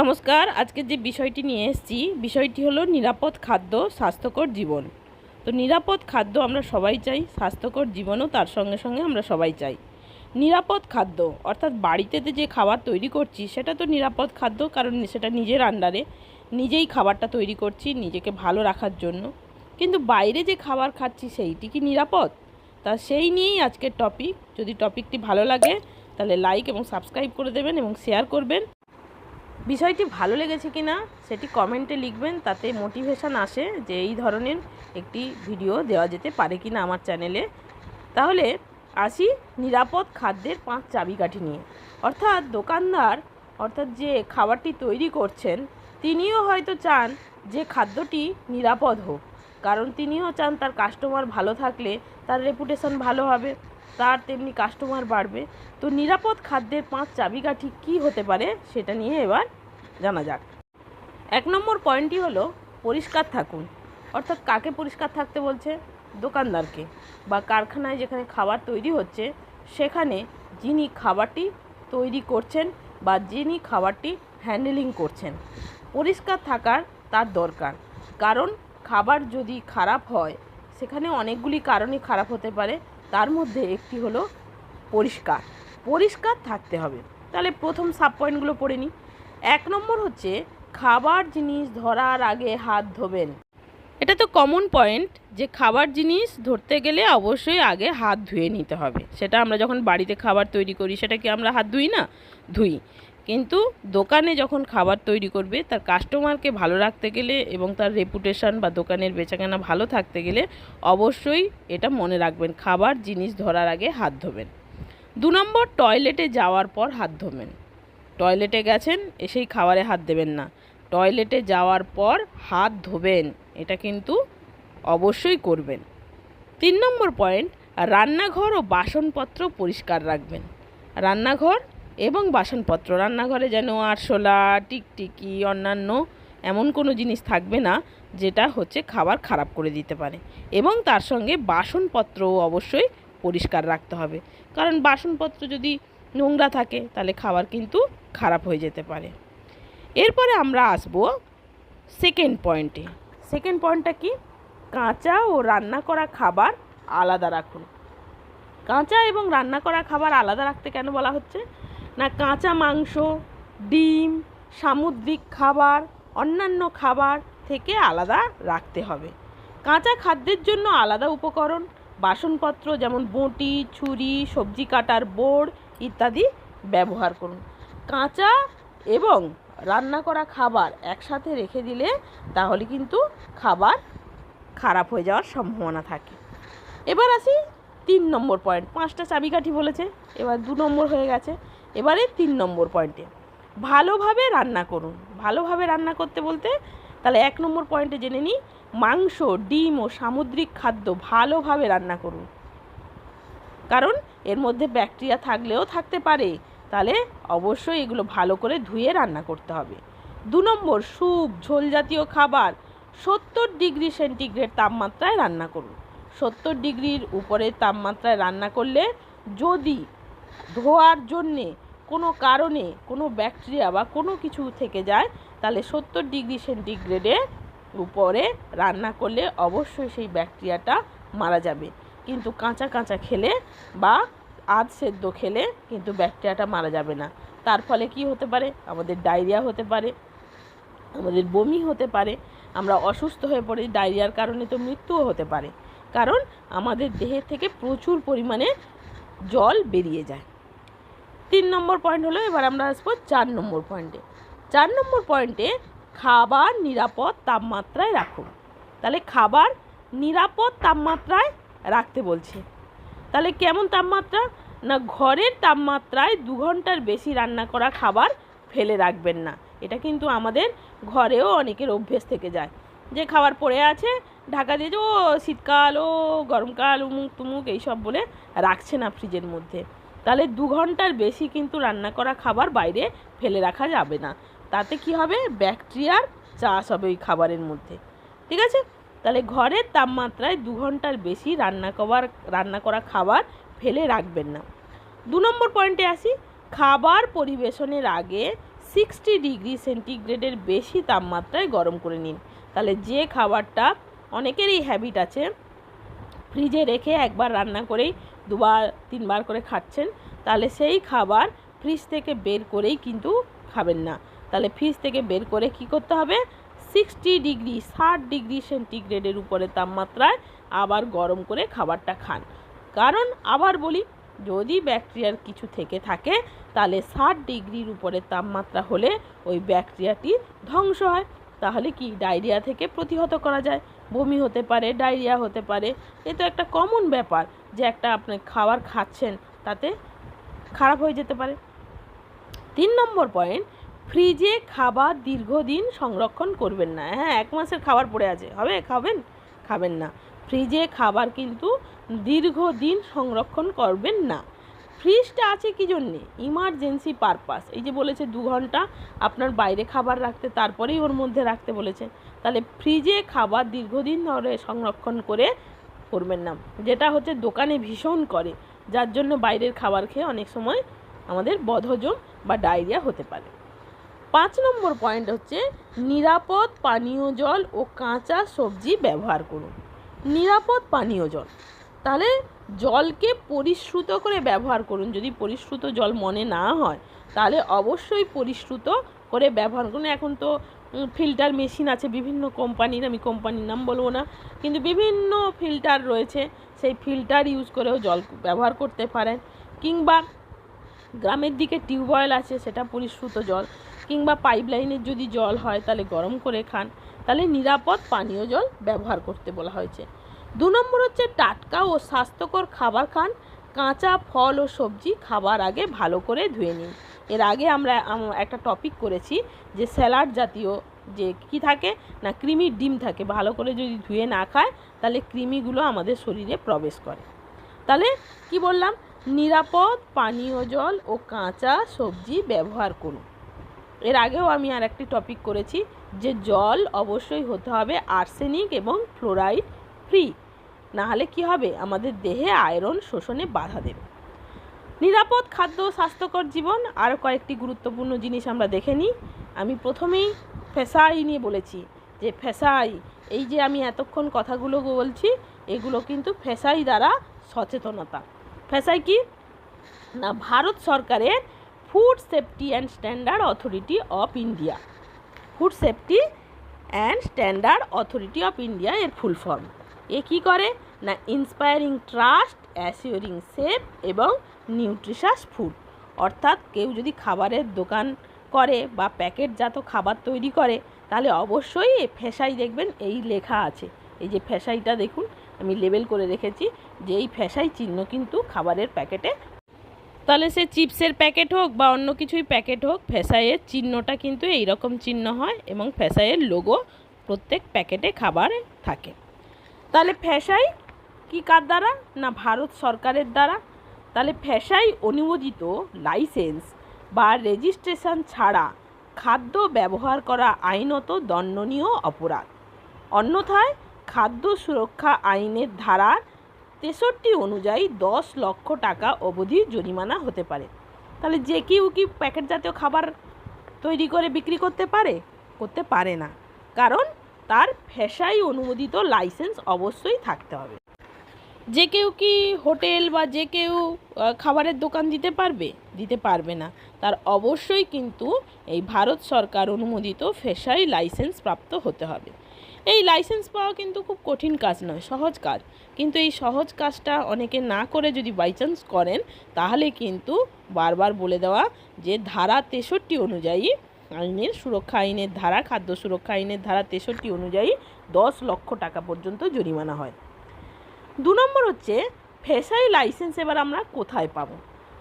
নমস্কার, আজকে যে বিষয়টি নিয়ে এসেছি, বিষয়টি হলো নিরাপদ খাদ্য, স্বাস্থ্যকর জীবন। তো নিরাপদ খাদ্য আমরা সবাই চাই, স্বাস্থ্যকর জীবনও তার সঙ্গে সঙ্গে আমরা সবাই চাই। নিরাপদ খাদ্য, অর্থাৎ বাড়িতে যে খাবার তৈরি করছি, সেটা তো নিরাপদ খাদ্য, কারণ সেটা নিজের আন্ডারে। নিজেই খাবারটা তৈরি করছি, নিজেকে ভালো রাখার জন্য। কিন্তু বাইরে যে খাবার খাচ্ছি, সেইটি কি নিরাপদ? তা সেই নিয়েই আজকের টপিক যদি টপিকটি ভালো লাগে, তাহলে লাইক এবং সাবস্ক্রাইব করে দেবেন এবং শেয়ার করবেন। বিষয়টি ভালো লেগেছে কি না সেটি কমেন্টে লিখবেন, তাতে মোটিভেশান আসে যে এই ধরনের একটি ভিডিও দেওয়া যেতে পারে কি না আমার চ্যানেলে তাহলে আসি নিরাপদ খাদ্যের পাঁচ চাবিকাঠি নিয়ে। অর্থাৎ দোকানদার, অর্থাৎ যে খাবারটি তৈরি করছেন, তিনিও হয়তো চান যে খাদ্যটি নিরাপদ হোক। কারণ তিনিও চান তার কাস্টমার ভালো থাকলে তার রেপুটেশন ভালো হবে, তার তেমনি কাস্টমার বাড়বে। তো নিরাপদ খাদ্যের পাঁচ চাবিকাঠি কী হতে পারে সেটা নিয়ে এবার জানা যাক। এক নম্বর পয়েন্টটি হলো পরিষ্কার থাকুন। অর্থাৎ কাকে পরিষ্কার থাকতে বলছে? দোকানদারকে। বা কারখানায় যেখানে খাবার তৈরি হচ্ছে, সেখানে যিনি খাবারটি তৈরি করছেন বা যিনি খাবারটি হ্যান্ডেলিং করছেন, পরিষ্কার থাকার তার দরকার। কারণ খাবার যদি খারাপ হয়, সেখানে অনেকগুলি কারণে খারাপ হতে পারে। তার মধ্যে একটি হলো পরিষ্কার। পরিষ্কার থাকতে হবে। তাহলে প্রথম সাব পয়েন্টগুলো পড়ে নিই। এক নম্বর হচ্ছে খাবার জিনিস ধরার আগে হাত ধোবেন। এটা তো কমন পয়েন্ট যে খাবার জিনিস ধরতে গেলে অবশ্যই আগে হাত ধুয়ে নিতে হবে। সেটা আমরা যখন বাড়িতে খাবার তৈরি করি সেটা কি আমরা হাত ধুই না? ধুই। কিন্তু দোকানে যখন খাবার তৈরি করবে, তার কাস্টমারকে ভালো রাখতে গেলে এবং তার রেপুটেশন বা দোকানের বেচাকেনা ভালো থাকতে গেলে অবশ্যই এটা মনে রাখবেন, খাবার, জিনিস ধরার আগে হাত ধোবেন। দু নম্বর টয়লেটে যাওয়ার পর হাত ধোবেন। টয়লেটে গেছেন, এসেই খাবারে হাত দেবেন না। টয়লেটে যাওয়ার পর হাত ধোবেন, এটা কিন্তু অবশ্যই করবেন। তিন নম্বর পয়েন্ট রান্নাঘর ও বাসনপত্র পরিষ্কার রাখবেন। রান্নাঘর এবং বাসনপত্র, রান্নাঘরে যেন আরশোলা টিকটিকি, অন্যান্য এমন কোনো জিনিস থাকবে না, যেটা হচ্ছে খাবার খারাপ করে দিতে পারে। এবং তার সঙ্গে বাসনপত্রও অবশ্যই পরিষ্কার রাখতে হবে। কারণ বাসনপত্র যদি নোংরা থাকে, তাহলে খাবার কিন্তু খারাপ হয়ে যেতে পারে। এরপরে আমরা আসব সেকেন্ড পয়েন্টে সেকেন্ড পয়েন্টটা কি? কাঁচা ও রান্না করা খাবার আলাদা রাখুন। কাঁচা এবং রান্না করা খাবার আলাদা রাখতে কেন বলা হচ্ছে? না কাঁচা মাংস, ডিম, সামুদ্রিক খাবার, অন্যান্য খাবার থেকে আলাদা রাখতে হবে। কাঁচা খাদ্যের জন্য আলাদা উপকরণ, বাসনপত্র যেমন বঁটি, ছুরি, সবজি কাটার বোর্ড ইত্যাদি ব্যবহার করুন। কাঁচা এবং রান্না করা খাবার একসাথে রেখে দিলে তাহলে কিন্তু খাবার খারাপ হয়ে যাওয়ার সম্ভাবনা থাকে। এবার আসি তিন নম্বর পয়েন্ট পাঁচটা চাবিকাঠি বলেছে, এবার দু নম্বর হয়ে গেছে। এবারে তিন নম্বর পয়েন্টে। ভালোভাবে রান্না করুন। ভালোভাবে রান্না করতে বলতে তাহলে এক নম্বর পয়েন্টে জেনে নিই, মাংস, ডিম ও সামুদ্রিক খাদ্য ভালোভাবে রান্না করুন। কারণ এর মধ্যে ব্যাকটেরিয়া থাকলেও থাকতে পারে। তাহলে অবশ্যই এগুলো ভালো করে ধুয়ে রান্না করতে হবে। দু নম্বর, স্যুপ, ঝোল জাতীয় খাবার, সত্তর ডিগ্রি সেন্টিগ্রেড তাপমাত্রায় রান্না করুন। সত্তর ডিগ্রির উপরে তাপমাত্রায় রান্না করলে যদি ধোয়ার জন্যে কোনো কারণে কোনো ব্যাকটেরিয়া বা কোনো কিছু থেকে যায়, তাহলে সত্তর ডিগ্রি সেন্টিগ্রেডে উপরে রান্না করলে অবশ্যই সেই ব্যাকটেরিয়াটা মারা যাবে। কিন্তু কাঁচা কাঁচা খেলে বা আধ সেদ্ধ খেলে কিন্তু ব্যাকটেরিয়াটা মারা যাবে না। তার ফলে কি হতে পারে? আমাদের ডায়রিয়া হতে পারে, আমাদের বমি হতে পারে, আমরা অসুস্থ হয়ে পড়ি, ডায়রিয়ার কারণে তো মৃত্যুও হতে পারে। কারণ আমাদের দেহের থেকে প্রচুর পরিমাণে জল বেরিয়ে যায়। তিন নম্বর পয়েন্ট হলো, এবার আমরা আসব চার নম্বর পয়েন্টে চার নম্বর পয়েন্টে খাবার নিরাপদ তাপমাত্রায় রাখুন তাহলে খাবার নিরাপদ তাপমাত্রায় রাখতে বলছে। তাহলে কেমন তাপমাত্রা? না ঘরের তাপমাত্রায় দু ঘণ্টার বেশি রান্না করা খাবার ফেলে রাখবেন না। এটা কিন্তু আমাদের ঘরেও অনেকের অভ্যেস থেকে যায়। যে খাবার পড়ে আছে, ঢাকা দিয়ে যে, ও, শীতকাল, ও, গরমকাল উমুক তুমুক এইসব বলে রাখছে না ফ্রিজের মধ্যে। তাহলে দু ঘণ্টার বেশি কিন্তু রান্না করা খাবার বাইরে ফেলে রাখা যাবে না। তাতে কি হবে? ব্যাকটেরিয়ার চাষ হবে ওই খাবারের মধ্যে। ঠিক আছে? তাহলে ঘরের তাপমাত্রায় দু ঘণ্টার বেশি রান্না করার রান্না করা খাবার ফেলে রাখবেন না। দু নম্বর পয়েন্টে আসি। খাবার পরিবেশনের আগে সিক্সটি ডিগ্রি সেন্টিগ্রেডের বেশি তাপমাত্রায় গরম করে নিন। তাহলে যে খাবারটা অনেকেরই হ্যাবিট আছে ফ্রিজে রেখে একবার রান্না করেই দুবার, তিনবার করে খাচ্ছেন, তাহলে সেই খাবার ফ্রিজ থেকে বের করেই কিন্তু খাবেন না। তাহলে ফ্রিজ থেকে বের করে কি করতে হবে? সিক্সটি ডিগ্রি, ষাট ডিগ্রি সেন্টিগ্রেডের উপরে তাপমাত্রায় আবার গরম করে খাবারটা খান। কারণ আবার বলি, যদি ব্যাকটেরিয়ার কিছু থেকে থাকে, তাহলে ষাট ডিগ্রির উপরে তাপমাত্রা হলে ওই ব্যাকটেরিয়াটি ধ্বংস হয়। তাহলে কি ডায়রিয়া থেকে প্রতিহত করা যায়? বমি হতে পারে, ডায়রিয়া হতে পারে, এ তো একটা কমন ব্যাপার যে একটা আপনি খাবার খাচ্ছেন, তাতে খারাপ হয়ে যেতে পারে। তিন নম্বর পয়েন্ট ফ্রিজে খাবার দীর্ঘদিন সংরক্ষণ করবেন না। হ্যাঁ এক মাসের খাবার পড়ে আছে। হবে? খাবেন? খাবেন না। ফ্রিজে খাবার কিন্তু দীর্ঘদিন সংরক্ষণ করবেন না। ফ্রিজটা আছে কি জন্যে? ইমার্জেন্সি পারপাস এই যে বলেছে দু ঘণ্টা আপনার বাইরে খাবার রাখতে, তারপরেই ওর মধ্যে রাখতে বলেছে। তাহলে ফ্রিজে খাবার দীর্ঘদিন ধরে সংরক্ষণ করে করবেন না। যেটা হচ্ছে দোকানে ভীষণ করে, যার জন্য বাইরের খাবার খেয়ে অনেক সময় আমাদের বদহজম বা ডায়রিয়া হতে পারে। পাঁচ নম্বর পয়েন্ট হচ্ছে নিরাপদ পানীয় জল ও কাঁচা সবজি ব্যবহার করুন। নিরাপদ পানীয় জল। তাহলে জলকে পরিশ্রুত করে ব্যবহার করুন। যদি পরিশ্রুত জল মনে না হয়, তাহলে অবশ্যই পরিশ্রুত করে ব্যবহার করুন। এখন তো ফিল্টার মেশিন আছে, বিভিন্ন কোম্পানির, আমি কোম্পানির নাম বলব না, কিন্তু বিভিন্ন ফিল্টার রয়েছে। সেই ফিল্টার ইউজ করেও জল ব্যবহার করতে পারেন। কিংবা গ্রামের দিকে টিউবওয়েল আছে, সেটা পরিশ্রুত জল। কিংবা পাইপলাইনের যদি জল হয়, তাহলে গরম করে খান। তাহলে নিরাপদ পানীয় জল ব্যবহার করতে বলা হয়েছে। দু নম্বর হচ্ছে টাটকা ও স্বাস্থ্যকর খাবার খান। কাঁচা ফল ও সবজি খাবার আগে ভালো করে ধুয়ে নিন। এর আগে আমরা একটা টপিক করেছি যে স্যালাড জাতীয় যে কি থাকে না কৃমির ডিম থাকে, ভালো করে যদি ধুয়ে না খায়, তাহলে কৃমিগুলো আমাদের শরীরে প্রবেশ করে। তাহলে কি বললাম? নিরাপদ পানীয় জল ও কাঁচা সবজি ব্যবহার করুন। এর আগেও আমি আর একটি টপিক করেছি যে জল অবশ্যই হতে হবে আর্সেনিক এবং ফ্লোরাইড ফ্রি না হলে কি হবে? আমাদের দেহে আয়রন শোষণে বাধা দেবে। নিরাপদ খাদ্য, স্বাস্থ্যকর জীবন আরও কয়েকটি গুরুত্বপূর্ণ জিনিস আমরা দেখে নিই। আমি প্রথমেই ফেসাই নিয়ে বলেছি যে ফেসাই, এই যে আমি এতক্ষণ কথাগুলো বলছি, এগুলো কিন্তু ফেসাই দ্বারা সচেতনতা। ফেসাই কি? না, ভারত সরকারের food safety and standard authority of India. Food safety and standard authority of India এর ফুল ফর্ম। এ কী করে? না ইন্সপায়ারিং ট্রাস্ট অ্যাসিওরিং সেফ এবং নিউট্রিশাস ফুড অর্থাৎ কেউ যদি খাবারের দোকান করে বা প্যাকেটজাত খাবার তৈরি করে, তাহলে অবশ্যই এই ফেসাই দেখবেন, এই লেখা আছে। এই যে ফেসাইটা দেখুন, আমি লেবেল করে রেখেছি যে এই ফেসাই চিহ্ন কিন্তু খাবারের প্যাকেটে। তাহলে সে চিপসের প্যাকেট হোক বা অন্য কিছুই প্যাকেট হোক, ফেসাইয়ের চিহ্নটা কিন্তু এই রকম চিহ্ন হয় এবং ফেসাইয়ের লোগো প্রত্যেক প্যাকেটে খাবারে থাকে। তাহলে ফ্যাসাই কি কার দ্বারা? না ভারত সরকারের দ্বারা? তাহলে ফ্যাসাই অনুমোদিত লাইসেন্স বা রেজিস্ট্রেশন ছাড়া খাদ্য ব্যবহার করা আইনত দণ্ডনীয় অপরাধ। অন্যথায় খাদ্য সুরক্ষা আইনের ধারা তেষট্টি অনুযায়ী দশ লক্ষ টাকা অবধি জরিমানা হতে পারে। তাহলে যে কেউ কি প্যাকেট জাতীয় খাবার তৈরি করে বিক্রি করতে পারে? করতে পারে না। কারণ তার ফেসাই অনুমোদিত লাইসেন্স অবশ্যই থাকতে হবে। যে কেউ কি হোটেল বা যে কেউ খাবারের দোকান দিতে পারবে? দিতে পারবে না। তার অবশ্যই কিন্তু এই ভারত সরকার অনুমোদিত ফেসাই লাইসেন্স প্রাপ্ত হতে হবে। এই লাইসেন্স পাওয়া কিন্তু খুব কঠিন কাজ নয়, সহজ কাজ। কিন্তু এই সহজ কাজটা অনেকে না করে যদি বাই চান্স করেন, তাহলে কিন্তু বারবার বলে দেওয়া যে ধারা তেষট্টি অনুযায়ী আইনের সুরক্ষা, আইনের ধারা, খাদ্য সুরক্ষা, আইনের ধারা তেষট্টি অনুযায়ী দশ লক্ষ টাকা পর্যন্ত জরিমানা হয়। দু নম্বর হচ্ছে, ফেসাই লাইসেন্স এবার আমরা কোথায় পাবো?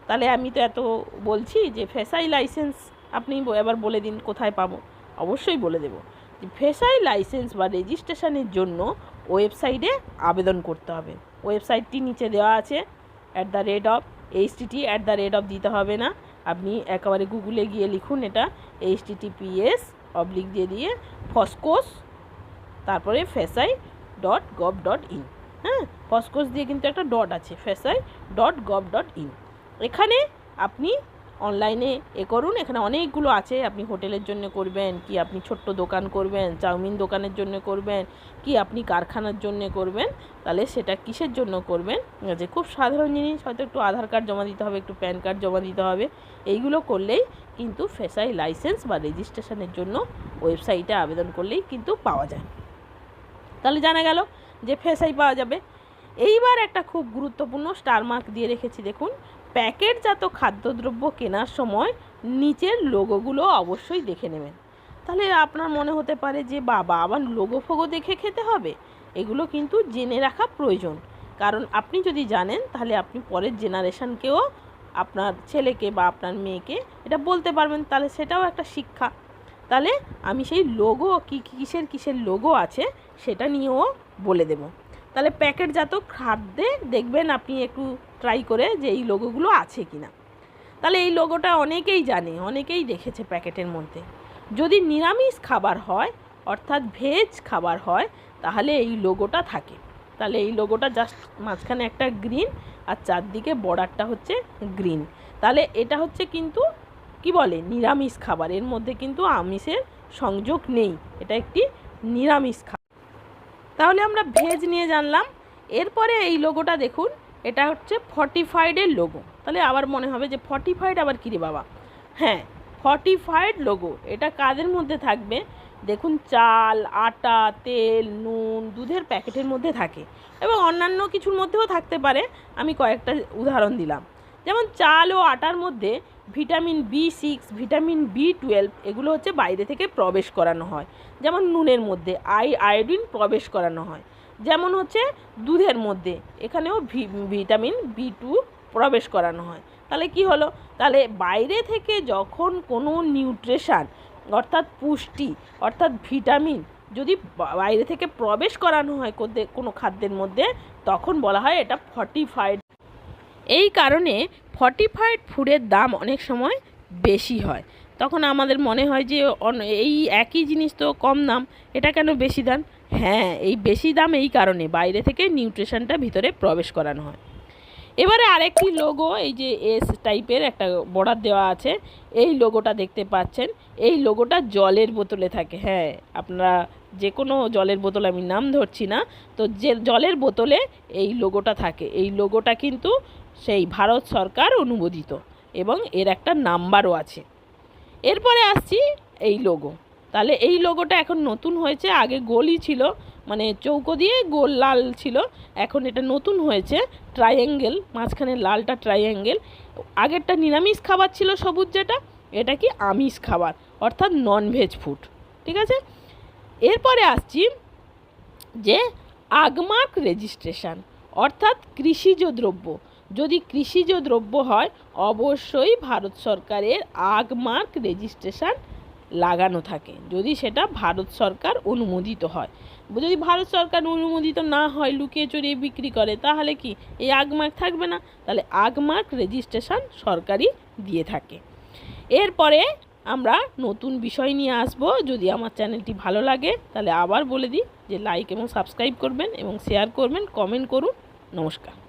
তাহলে আমি তো এত বলছি যে ফেসাই লাইসেন্স আপনি এবার বলে দিন কোথায় পাবো? অবশ্যই বলে দেবো। যে ফেসাই লাইসেন্স বা রেজিস্ট্রেশনের জন্য ওয়েবসাইটে আবেদন করতে হবে। ওয়েবসাইটটি নিচে দেওয়া আছে at the rate of HTT at the rate of দিতে হবে না। আপনি একেবারে গুগলে গিয়ে লিখুন এটা এইচটিটিপিএস অবলিক দিয়ে দিয়ে ফসকোস, তারপরে FSSAI dot gov dot in. হ্যাঁ ফসকোস দিয়ে কিন্তু একটা ডট আছে, FSSAI dot gov dot in. এখানে আপনি অনলাইনে এ করুন। এখানে অনেকগুলো আছে। আপনি হোটেলের জন্য করবেন, কি আপনি ছোট্ট দোকান করবেন, চাউমিন দোকানের জন্য করবেন, কি আপনি কারখানার জন্য করবেন, তাহলে সেটা কিসের জন্য করবেন? যে খুব সাধারণ জিনিস, হয়তো একটু আধার কার্ড জমা দিতে হবে, একটু প্যান কার্ড জমা দিতে হবে। এইগুলো করলেই কিন্তু ফেসাই লাইসেন্স বা রেজিস্ট্রেশনের জন্য ওয়েবসাইটে আবেদন করলেই কিন্তু পাওয়া যায়। তাহলে জানা গেল যে ফেসাই পাওয়া যাবে। এইবার একটা খুব গুরুত্বপূর্ণ স্টার মার্ক দিয়ে রেখেছি, দেখুন। প্যাকেটজাত খাদ্যদ্রব্য কেনার সময় নিচের লোগোগুলো অবশ্যই দেখে নেবেন। তাহলে আপনার মনে হতে পারে যে, বাবা, আবার লোগো ফোগো দেখে খেতে হবে? এগুলো কিন্তু জেনে রাখা প্রয়োজন। কারণ আপনি যদি জানেন, তাহলে আপনি পরের জেনারেশনকেও আপনার ছেলেকে বা আপনার মেয়েকে এটা বলতে পারবেন। তাহলে সেটাও একটা শিক্ষা। তাহলে আমি সেই লোগো কী, কিসের কিসের লোগো আছে, সেটা নিয়েও বলে দেব। তাহলে প্যাকেটজাত খাদ্যে দেখবেন আপনি একটু ট্রাই করে যে এই লোগোগুলো আছে কি না তাহলে এই লোগোটা অনেকেই জানে, অনেকেই দেখেছে প্যাকেটের মধ্যে। যদি নিরামিষ খাবার হয়, অর্থাৎ ভেজ খাবার হয়, তাহলে এই লোগোটা থাকে। তাহলে এই লোগোটা জাস্ট মাঝখানে একটা গ্রিন আর চারদিকে বর্ডারটা হচ্ছে গ্রিন তাহলে এটা হচ্ছে কিন্তু, কি বলে? নিরামিষ খাবার। এর মধ্যে কিন্তু আমিষের সংযোগ নেই। এটা একটি নিরামিষ খাবার। তাহলে আমরা ভেজ নিয়ে জানলাম। এরপরে এই লোগোটা দেখুন, এটা হচ্ছে ফর্টিফাইডের লোগো তাহলে আবার মনে হবে যে ফর্টিফাইড আবার কী রে বাবা? হ্যাঁ ফর্টিফাইড লোগো এটা কাদের মধ্যে থাকবে? দেখুন, চাল, আটা, তেল, নুন, দুধের প্যাকেটের মধ্যে থাকে। এবং অন্যান্য কিছুর মধ্যেও থাকতে পারে। আমি কয়েকটা উদাহরণ দিলাম। যেমন চাল ও আটার মধ্যে vitamin B six, vitamin B twelve এগুলো হচ্ছে বাইরে থেকে প্রবেশ করানো হয়। যেমন নুনের মধ্যে আই আয়োডিন প্রবেশ করানো হয়। যেমন হচ্ছে দুধের মধ্যে এখানেও ভিটামিন বি টু প্রবেশ করানো হয়। তাহলে কি হলো? তাহলে বাইরে থেকে যখন কোনো নিউট্রিশান অর্থাৎ পুষ্টি অর্থাৎ ভিটামিন যদি বাইরে থেকে প্রবেশ করানো হয় কোনো খাদ্যের মধ্যে, তখন বলা হয় এটা ফর্টিফাইড এই কারণে ফর্টিফাইড ফুডের দাম অনেক সময় বেশি হয়। তখন আমাদের মনে হয় যে এই একই জিনিস তো কম দাম, এটা কেন বেশি দাম? হ্যাঁ এই বেশি দাম এই কারণে বাইরে থেকে নিউট্রিশনটা ভিতরে প্রবেশ করানো হয়। এবারে আরেকটি লোগো এই যে এস টাইপের একটা বর্ডার দেওয়া আছে, এই লোগোটা দেখতে পাচ্ছেন। এই লোগোটা জলের বোতলে থাকে। হ্যাঁ আপনারা যে কোনো জলের বোতল, আমি নাম ধরছি না, তো যে, জলের বোতলে এই লোগোটা থাকে। এই লোগোটা কিন্তু সেই ভারত সরকার অনুমোদিত এবং এর একটা নাম্বারও আছে। এরপরে আসছি এই লোগো তাহলে এই লোগোটা এখন নতুন হয়েছে, আগে গোলই ছিল মানে চৌকো দিয়ে গোল লাল ছিল, এখন এটা নতুন হয়েছে ট্রাইঅ্যাঙ্গেল মাঝখানে লালটা ট্রাইঅ্যাঙ্গেল আগেরটা নিরামিষ খাবার ছিল সবুজ যেটা, এটা কি আমিষ খাবার, অর্থাৎ ননভেজ ফুড ঠিক আছে? এরপরে আসছি যে আগমার্ক রেজিস্ট্রেশন অর্থাৎ কৃষিজ দ্রব্য। যদি কৃষিজ দ্রব্য হয়, অবশ্যই ভারত সরকারের আগমার্ক রেজিস্ট্রেশন লাগানো থাকে। যদি সেটা ভারত সরকার অনুমোদিত হয়। যদি ভারত সরকার অনুমোদিত না হয়, লুকিয়ে চড়িয়ে বিক্রি করে, তাহলে কি এই আগমার্ক থাকবে না? তাহলে আগমার্ক রেজিস্ট্রেশন সরকারই দিয়ে থাকে। এরপরে আমরা নতুন বিষয় নিয়ে আসব। যদি আমার চ্যানেলটি ভালো লাগে, তাহলে আবার বলে দিই যে লাইক এবং সাবস্ক্রাইব করবেন এবং শেয়ার করবেন কমেন্ট করুন। নমস্কার।